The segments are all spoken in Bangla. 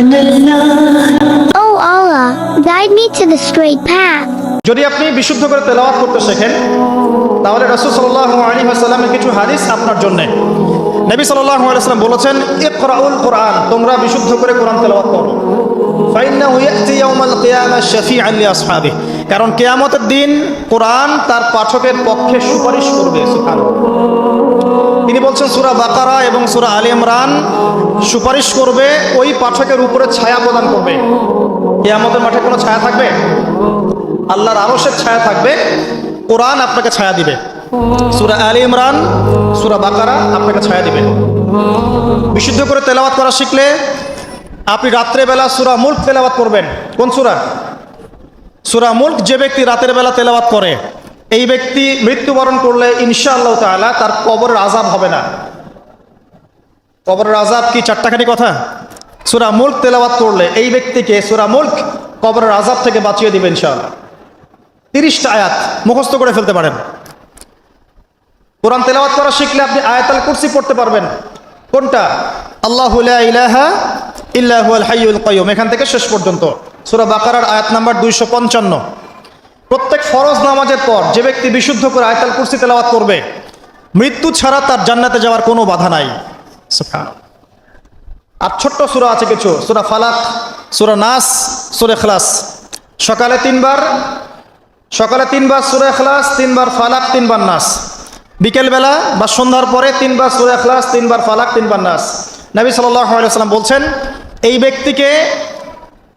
Oh. যদি আপনি বিশুদ্ধ করে তেলাওয়াত করতে শেখেন, তাহলে রসুল সাল্লাহ আলী আসাল্লামের কিছু হাদিস আপনার জন্যে। নবী সাল্লাহ আলাইসাল্লাম বলেছেন ইকরাউল কোরআন, তোমরা বিশুদ্ধ করে কোরআন তেলাওয়াত করো। ফাইন্নাহু ইয়াতি ইয়াউমাল কিয়ামা শাফিআন লি লিআসহাবিহি কারণ কিয়ামতের দিন কোরআন তার পাঠকের পক্ষে সুপারিশ করবে, সুবহানাল্লাহ। তিনি বলছেন, সুরা বাকারা এবং সুরা আলী ইমরান সুপারিশ করবে, ওই পাঠকের উপরে ছায়া প্রদান করবে। এ আমাদের মাঠে কোনো ছায়া থাকবে? আল্লাহর আরশের ছায়া থাকবে, কোরআন আপনাকে ছায়া দিবে। সুরা আলী ইমরান, সুরা বাকারা আপনাকে ছায়া দিবে। বিশুদ্ধ করে তেলাওয়াত করা শিখলে আপনি রাত্রেবেলা সুরা মুল্ক তেলাওয়াত করবেন। কোন সুরা? সুরা মুল্ক যে ব্যক্তি রাতের বেলা তেলাওয়াত করে এই ব্যক্তি মৃত্যুবরণ করলে ইনশাআল্লাহ তাআলা তার কবরের আজাব হবে না। কবরের আজাব কি চারটাখানি কথা? সুরা মুল্ক তেলাওয়াত করলে এই ব্যক্তিকে সুরা মুল্ক কবরের আজাব থেকে বাঁচিয়ে দিবে ইনশাআল্লাহ। তিরিশটা আয়াত মুখস্থ করে ফেলতে পারেন। কোরআন তেলাওয়াত করা শিখলে আপনি আয়াতাল কুরসি পড়তে পারবেন। কোনটা? আল্লাহ ইলাহা ইল্লাহুল হাইয়ুল কাইয়ুম। এখান থেকে শেষ পর্যন্ত। সুরা বাকারার আয়াত নাম্বার দুইশো পঞ্চান্ন। প্রত্যেক ফরজ নামাজের পর যে ব্যক্তি বিশুদ্ধ করে আয়তাল কুরসি তেলাওয়াত করবে, মৃত্যু ছাড়া তার জান্নাতে যাওয়ার কোনো বাধা নাই। আর ছোট্ট সূরা আছে কিছু, সূরা ফালাক, সূরা নাস, সূরা ইখলাস। সকালে তিনবার সকালে তিনবার সুরে এখলাস তিনবার ফালাক, তিনবার নাস। বিকেলবেলা বা সন্ধ্যার পরে তিনবার সুরে এখলাস তিনবার ফালাক, তিনবার নাস। নবী সাল্লাম বলছেন, এই ব্যক্তিকে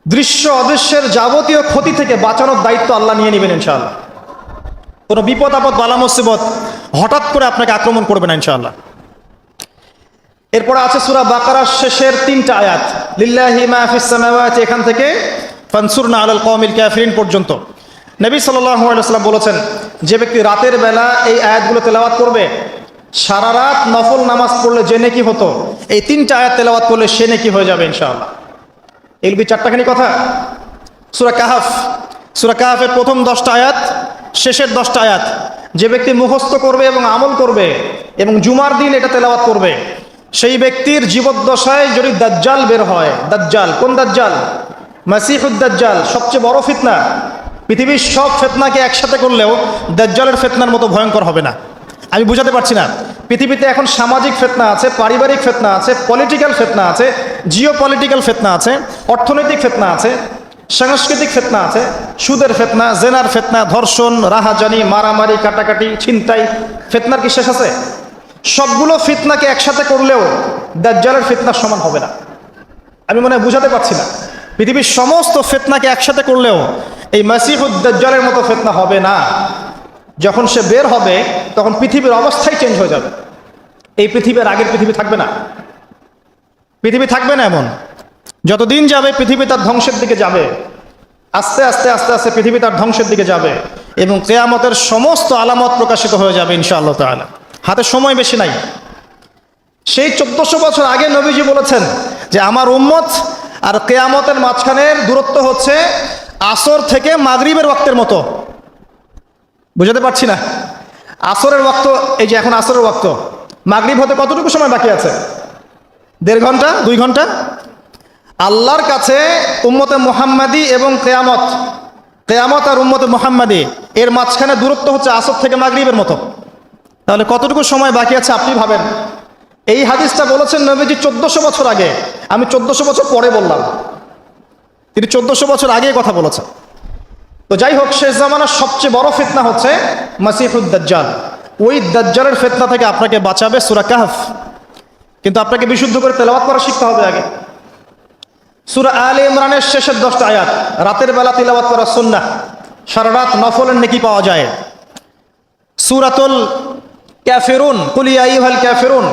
দৃশ্য অদৃশ্যের যাবতীয় ক্ষতি থেকে বাঁচানোর দায়িত্ব আল্লাহ নিয়ে নেবেন ইনশাআল্লাহ। কোনো বিপদ, আপদ, বালা, মুসিবত হঠাৎ করে আপনাকে আক্রমণ করবে না ইনশাআল্লাহ। এরপরে আছে সুরা বাকারার শেষের তিনটা আয়াত। লিল্লাহি এখান থেকে ফানসুরনা আলাল কওমিল কাফিরিন পর্যন্ত। নবী সাল্লাল্লাহু আলাইহি ওয়াসাল্লাম বলেছেন, যে ব্যক্তি রাতের বেলা এই আয়াতগুলো তেলাওয়াত করবে, সারা রাত নফল নামাজ পড়লে যে নেকি হতো, এই তিনটা আয়াত তেলাওয়াত করলে সে নেকি হয়ে যাবে ইনশাআল্লাহ। এগুলি চারটাখানি কথা। সুরা কাহাফ। সুরা কাহাফের প্রথম দশটা আয়াত, শেষের দশটা আয়াত। যে ব্যক্তি মুখস্থ করবে এবং আমল করবে এবং জুমার দিন এটা তেলাওয়াত করবে, সেই ব্যক্তির জীবদ্দশায় যদি দাজ্জাল বের হয়, দাজ্জাল, কোন দাজ্জাল? মাসিহুদ দাজ্জাল, সবচেয়ে বড় ফিতনা। পৃথিবীর সব ফেতনাকে একসাথে করলেও দাজ্জালের ফেতনার মতো ভয়ঙ্কর হবে না। আমি বুঝাতে পারছি না। পৃথিবীতে এখন সামাজিক ফেতনা আছে, পারিবারিক ফেতনা আছে পলিটিক্যাল ফেতনা আছে জিও পলিটিক্যাল ফেতনা আছে, অর্থনৈতিক ফেতনা আছে, সাংস্কৃতিক ফেতনা আছে, সুদের ফেতনা, জেনার ফেতনা, ধর্ষণ, রাহাজানি, মারামারি, কাটাকাটি, ছিনতাই, ফেতনার কি শেষ আছে? সবগুলো ফিতনাকে একসাথে করলেও দাজ্জালের ফিতনার সমান হবে না। আমি মনে বুঝাতে পারছি না। পৃথিবীর সমস্ত ফেতনাকে একসাথে করলেও এই মাসিহুদ্দাজ্জালের মতো ফেতনা হবে না। যখন সে বের হবে, তখন পৃথিবীর অবস্থাই চেঞ্জ হয়ে যাবে। এই পৃথিবীর আগের পৃথিবী থাকবে না। পৃথিবী থাকবে না এমন। যতদিন যাবে, পৃথিবী তার ধ্বংসের দিকে যাবে। আস্তে আস্তে আস্তে আস্তে পৃথিবী তার ধ্বংসের দিকে যাবে এবং কেয়ামতের সমস্ত আলামত প্রকাশিত হয়ে যাবে ইনশাআল্লাহ তাআলা। হাতে সময় বেশি নাই। সেই চোদ্দশো বছর আগে নবীজি বলেছেন যে, আমার উম্মত আর কেয়ামতের মাঝখানের দূরত্ব হচ্ছে আসর থেকে মাগরিবের ওয়াক্তের মতো। বুঝাতে পারছি না। আসরের ওয়াক্ত, এই যে এখন আসরের ওয়াক্ত। মাগরিব হতে কতটুকু সময় বাকি আছে? দেড় ঘণ্টা? দুই ঘণ্টা? আল্লাহর কাছে উম্মতে মোহাম্মদি এবং কেয়ামত কেয়ামত আর উম্মতে মোহাম্মাদি, এর মাঝখানে দূরত্ব হচ্ছে আসর থেকে মাগরিবের মতো। তাহলে কতটুকু সময় বাকি আছে আপনি ভাবেন? এই হাদিসটা বলেছেন নবীজি চোদ্দশো বছর আগে। আমি চোদ্দশো বছর পরে বললাম। তিনি চোদ্দশো বছর আগে কথা বলেছেন। তো যাই হোক, শেষ জামানার সবচেয়ে বড় ফিতনা হচ্ছে মাসিহুদ দাজ্জাল। ওই দাজ্জালের ফিতনা থেকে আপনাকে বাঁচাবে সুরা কাহফ। কিন্তু আপনাকে বিশুদ্ধ করে তেলাওয়াত করা শিখতে হবে আগে। সুরা আল ইমরানের শেষের দশটা আয়াত, রাতের বেলা তেলাওয়াত করা সুন্না সারা রাত নফলের নেকি পাওয়া যায়। সুরাতুল ক্যাফেরুন কুলিয়াইহাল ক্যাফেরুন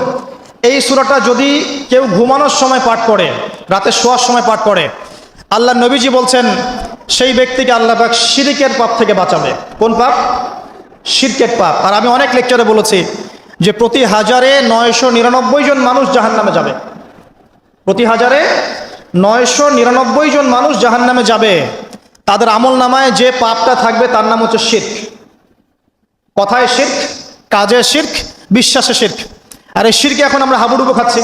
এই সুরাটা যদি কেউ ঘুমানোর সময় পাঠ করে, রাতে শোয়ার সময় পাঠ করে, আল্লাহ নবীজি বলছেন, সেই ব্যক্তিকে আল্লাহ পাক শিরিকের পাপ থেকে বাঁচাবে। কোন পাপ? শিরকের পাপ। আর আমি অনেক লেকচারে বলেছি যে প্রতি হাজারে নয়শো নিরানব্বই জন মানুষ জাহান নামে যাবে। প্রতি হাজারে নয়শো নিরানব্বই জন মানুষ জাহান নামে যাবে। তাদের আমল নামায় যে পাপটা থাকবে তার নাম হচ্ছে শির্ক। কথায় শির্ক, কাজে শির্ক, বিশ্বাসে শির্ক। আর এই শিরকে এখন আমরা হাবুডুবু খাচ্ছি।